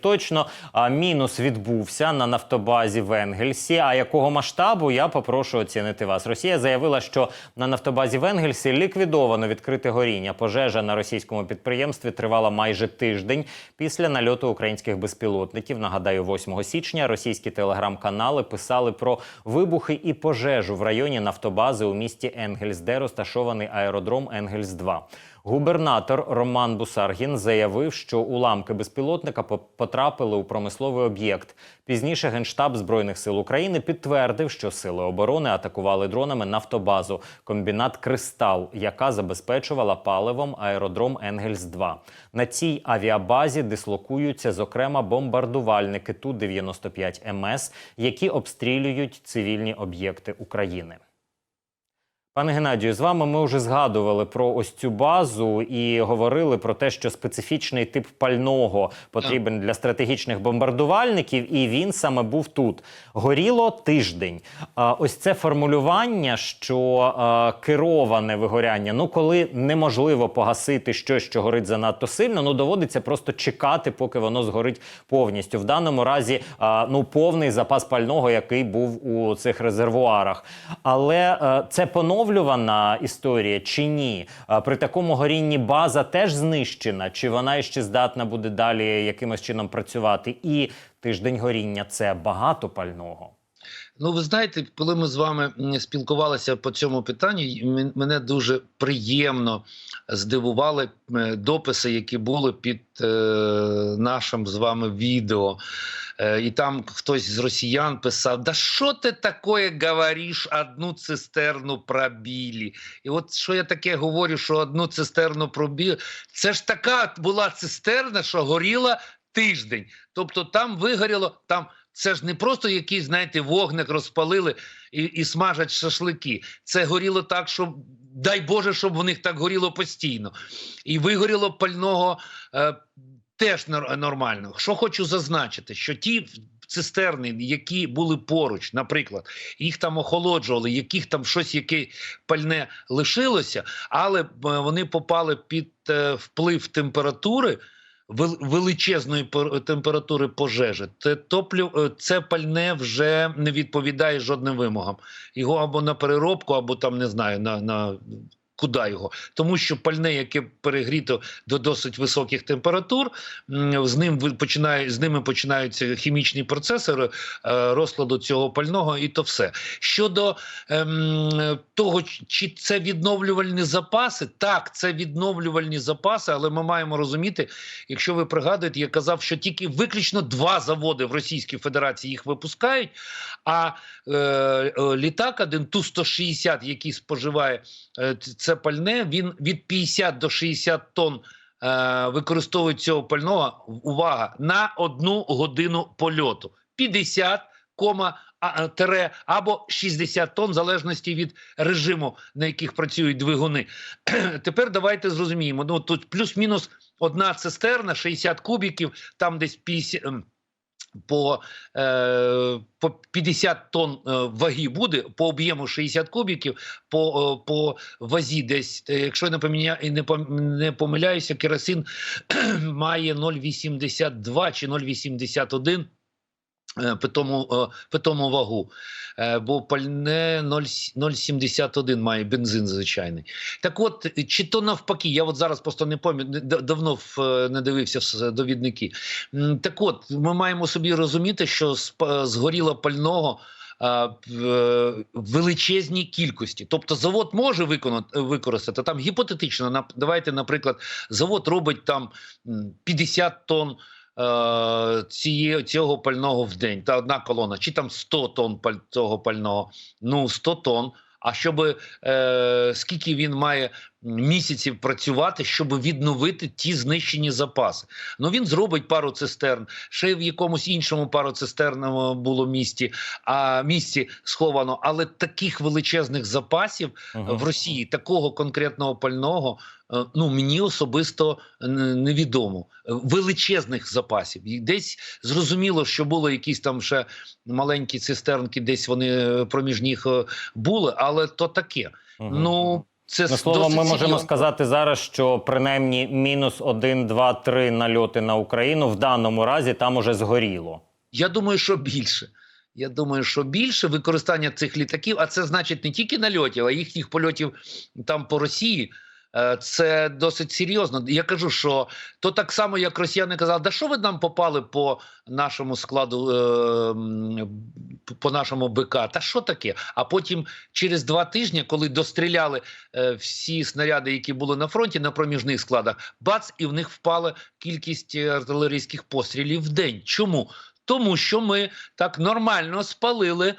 Точно мінус відбувся на нафтобазі в Енгельсі. А якого масштабу я попрошу оцінити вас? Росія заявила, що на нафтобазі в Енгельсі ліквідовано відкрите горіння. Пожежа на російському підприємстві тривала майже тиждень після нальоту українських безпілотників. Нагадаю, 8 січня російські телеграм-канали писали про вибухи і пожежу в районі нафтобази у місті Енгельс, де розташований аеродром Енгельс 2 Губернатор Роман Бусаргін заявив, що уламки безпілотника потрапили у промисловий об'єкт. Пізніше генштаб збройних сил України підтвердив, що сили оборони атакували дронами нафтобазу комбінат Кристал, яка забезпечувала паливом аеродром Енгельс 2 На цій авіабазі дислокуються зокрема бомбардувальники Ту 95 МС, які обстрілюють цивільні об'єкти України. Пане Геннадію, з вами ми вже згадували про ось цю базу і говорили про те, що специфічний тип пального потрібен для стратегічних бомбардувальників, і він саме був тут. Горіло тиждень. Ось це формулювання, що кероване вигоряння. Ну, коли неможливо погасити щось, що горить занадто сильно, ну доводиться просто чекати, поки воно згорить повністю. В даному разі, ну повний запас пального, який був у цих резервуарах. Але це поновлювана історія чи ні? При такому горінні база теж знищена, чи вона ще здатна буде далі якимось чином працювати? І тиждень горіння це багато пального. Ну, ви знаєте, коли ми з вами спілкувалися по цьому питанню, мене дуже приємно здивували е, дописи, які були під е, нашим з вами відео. Е, і там хтось з росіян писав: Да що ти таке говориш, одну цистерну пробили? І от що я таке говорю, що одну цистерну пробили, це ж така була цистерна, що горіла тиждень. Тобто там вигоріло там. Це ж не просто якийсь, знаєте, вогник розпалили і, і смажать шашлики. Це горіло так, що дай Боже, щоб в них так горіло постійно. І вигоріло пального е, теж нор- нормально. Що хочу зазначити, що ті цистерни, які були поруч, наприклад, їх там охолоджували, яких там щось яке пальне лишилося, але е, вони попали під е, вплив температури величезної температури пожежі, те топлю, е, це пальне вже не відповідає жодним вимогам. Його або на переробку, або там не знаю, на, на куди його. Тому що пальне, яке перегріто до досить високих температур, з ним починає, з ними починаються хімічні процеси е, розкладу цього пального, і то все. Щодо ем, того, чи це відновлювальні запаси, так, це відновлювальні запаси, але ми маємо розуміти, якщо ви пригадуєте, я казав, що тільки виключно два заводи в Російській Федерації їх випускають. А е, е, літак, один Ту-160, який споживає е, ц- це пальне, він від 50 до 60 тонн. е, Використовують цього пального увага на одну годину польоту 50 кома е, тире або 60 тонн, в залежності від режиму, на яких працюють двигуни. Тепер давайте зрозуміємо. Ну тут плюс-мінус одна цистерна, 60 кубіків, там десь 50, ем, по, е, по 50 тонн е, ваги буде, по об'єму 60 кубіків, по, е, по вазі десь, якщо я не, поміня, не, не помиляюся, керосин має 0,82 чи 0,81 е, питому, е, питому вагу, Е, бо пальне 0,71 має бензин звичайний. Так от, е, чи то навпаки, я от зараз просто не пам'ятаю, давно е, не дивився довідники. Так от, ми маємо собі розуміти, що згоріло пального е, величезній кількості. Тобто завод може виконати, використати там гіпотетично, давайте, наприклад, завод робить там 50 тонн е, цієї, цього пального в день, та одна колона, чи там 100 тонн цього пального, ну 100 тонн. А щоб е, скільки він має місяців працювати, щоб відновити ті знищені запаси? Ну він зробить пару цистерн, ще в якомусь іншому пароцистерному було місті, а місці сховано. Але таких величезних запасів Мгм. в Росії, такого конкретного пального, е, ну мені особисто невідомо. Е, Величезних запасів. І десь зрозуміло, що були якісь там ще маленькі цистернки, десь вони е, проміж них е, були, але то таке. Мгм. Ну Це словом, ми можемо серйозно. сказати зараз, що принаймні мінус 1, 2, 3 нальоти на Україну в даному разі там уже згоріло. Я думаю, що більше. Я думаю, що більше використання цих літаків, а це значить не тільки нальотів, а їхніх польотів там по Росії. Е, Це досить серйозно. Я кажу, що то так само, як росіяни казали, да що ви нам попали по нашому складу, е, по нашому БК? Та що таке? А потім через два тижні, коли достріляли е, всі снаряди, які були на фронті на проміжних складах, бац, і в них впала кількість артилерійських пострілів в день. Чому? Тому що ми так нормально спалили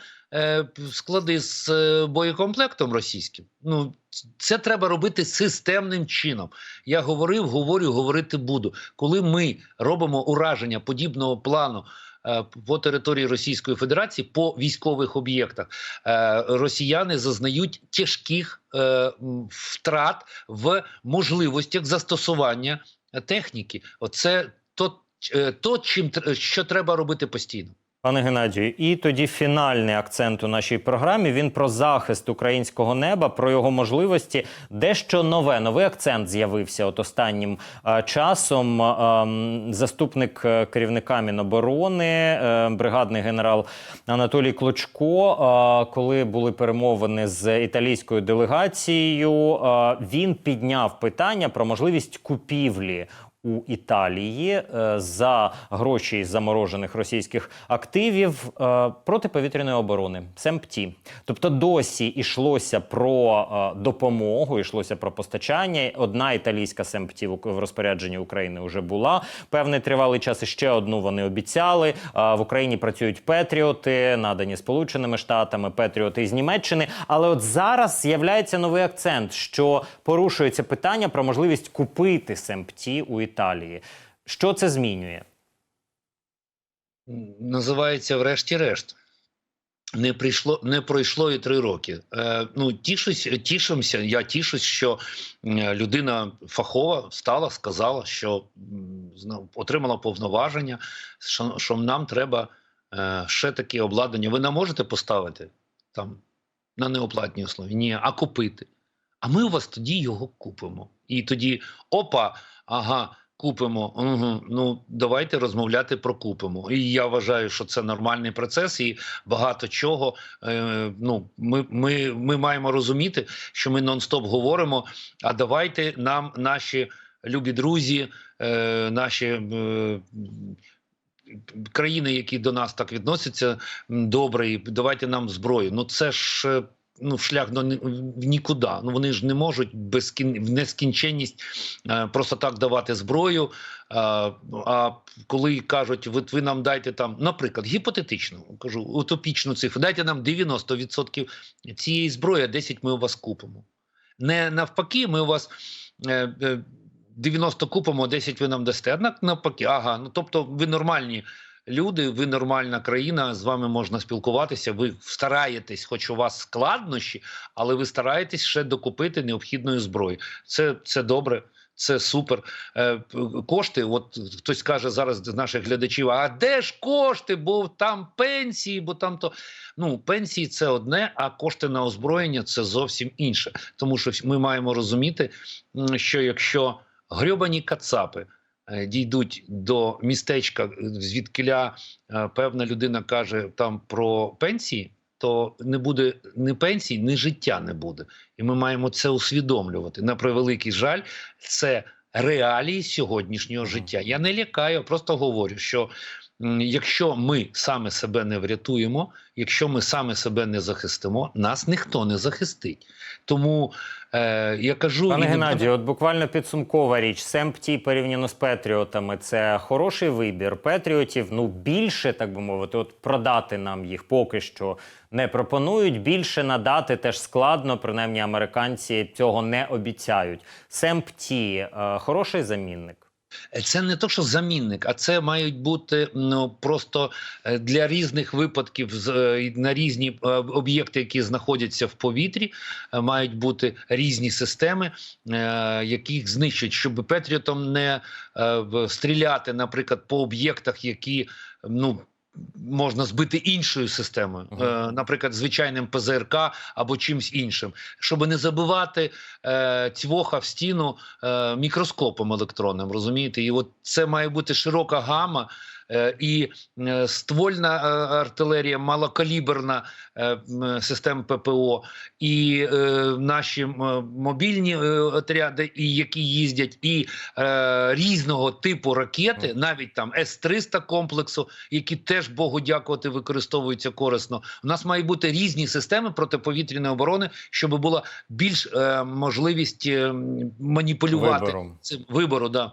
склади з е, боєкомплектом російським. Ну це треба робити системним чином. Я говорив, говорю, говорити буду. Коли ми робимо ураження подібного плану. е, По території Російської Федерації по військових об'єктах е, росіяни зазнають тяжких е, втрат в можливостях застосування техніки. Оце то, е, то чим що треба робити постійно. Пане Геннадію, і тоді фінальний акцент у нашій програмі він про захист українського неба, про його можливості. Дещо нове. Новий акцент з'явився от останнім е, часом. Е, заступник е, керівника Міноборони, е, бригадний генерал Анатолій Клочко, е, коли були перемовини з італійською делегацією, е, він підняв питання про можливість купівлі у Італії е, за гроші заморожених російських активів е, протиповітряної оборони СЕМПТІ. Тобто досі йшлося про е, допомогу, йшлося про постачання. Одна італійська СЕМПТІ в розпорядженні України вже була певний тривалий час. І ще одну вони обіцяли. В Україні працюють Петріоти, надані Сполученими Штатами, Петріоти із Німеччини. Але от зараз з'являється новий акцент, що порушується питання про можливість купити СЕМПТІ у Італії. Що це змінює? називається врешті-решт. Не прийшло, не пройшло і три роки. Е, ну тішусь, тішимося. Я тішусь, що людина фахова встала, сказала, що отримала повноваження, що, що нам треба е, ще таке обладнання. Ви нам можете поставити там на неоплатній основі? Ні, а купити. А ми у вас тоді його купимо. І тоді опа, ага, купимо. Угу, ну давайте розмовляти про купимо. І я вважаю, що це нормальний процес, і багато чого. Е, ну, ми, ми, ми маємо розуміти, що ми нон-стоп говоримо. А давайте нам наші любі друзі, е, наші. Е, Країни, які до нас так відносяться добре, і давайте нам зброю. Ну це ж е, ну шлях до в нікуди. Ну вони ж не можуть без кін... в нескінченність е, просто так давати зброю. А, а коли кажуть, ви, ви нам дайте там, наприклад, гіпотетично кажу, утопічну цифру, дайте нам 90% цієї зброї, а 10 ми у вас купимо. Не навпаки, ми у вас. Е, е, 90 купимо, 10 ви нам дасте. Однак навпаки, ага, ну тобто ви нормальні люди, ви нормальна країна, з вами можна спілкуватися. Ви стараєтесь, хоч у вас складнощі, але ви стараєтесь ще докупити необхідної зброї. Це, це добре. Це супер. Е, кошти. От хтось каже зараз з наших глядачів: а де ж кошти? Бо там пенсії, бо там то ну пенсії це одне, а кошти на озброєння це зовсім інше. Тому що ми маємо розуміти, що якщо грьобані кацапи дійдуть до містечка, е, звідкиля е, певна людина каже там про пенсії, то не буде ні пенсій, ні життя не буде. І ми маємо це усвідомлювати. На превеликий жаль, це реалії сьогоднішнього життя. Я не лякаю, просто говорю, що якщо ми саме себе не врятуємо, якщо ми саме себе не захистимо, нас ніхто не захистить. Тому е, я кажу Пане і Геннадію, от буквально підсумкова річ. СЕМПТІ порівняно з Петріотами це хороший вибір. Петріотів ну більше, так би мовити, от продати нам їх поки що не пропонують. Більше надати теж складно. Принаймні, американці цього не обіцяють. СЕМПТІ е, хороший замінник. Це не то, що замінник, а це мають бути ну просто е, для різних випадків е, на різні е, об'єкти, які знаходяться в повітрі, е, мають бути різні системи, е, яких знищать, щоб Петріотом не е, стріляти, наприклад, по об'єктах, які ну. Можна збити іншою системою, Мгм. е, наприклад, звичайним ПЗРК або чимсь іншим, щоб не забивати е, цвоха в стіну е, мікроскопом електронним. Розумієте, і от це має бути широка гама. Е, І е, ствольна е, артилерія, малокаліберна система ППО, і наші мобільні отряди, і які їздять, і різного типу ракети, навіть там С-300 комплексу, які теж Богу дякувати використовуються корисно. У нас має бути різні системи протиповітряної оборони, щоб була більш можливість е, маніпулювати Вибором. цим вибору. Да.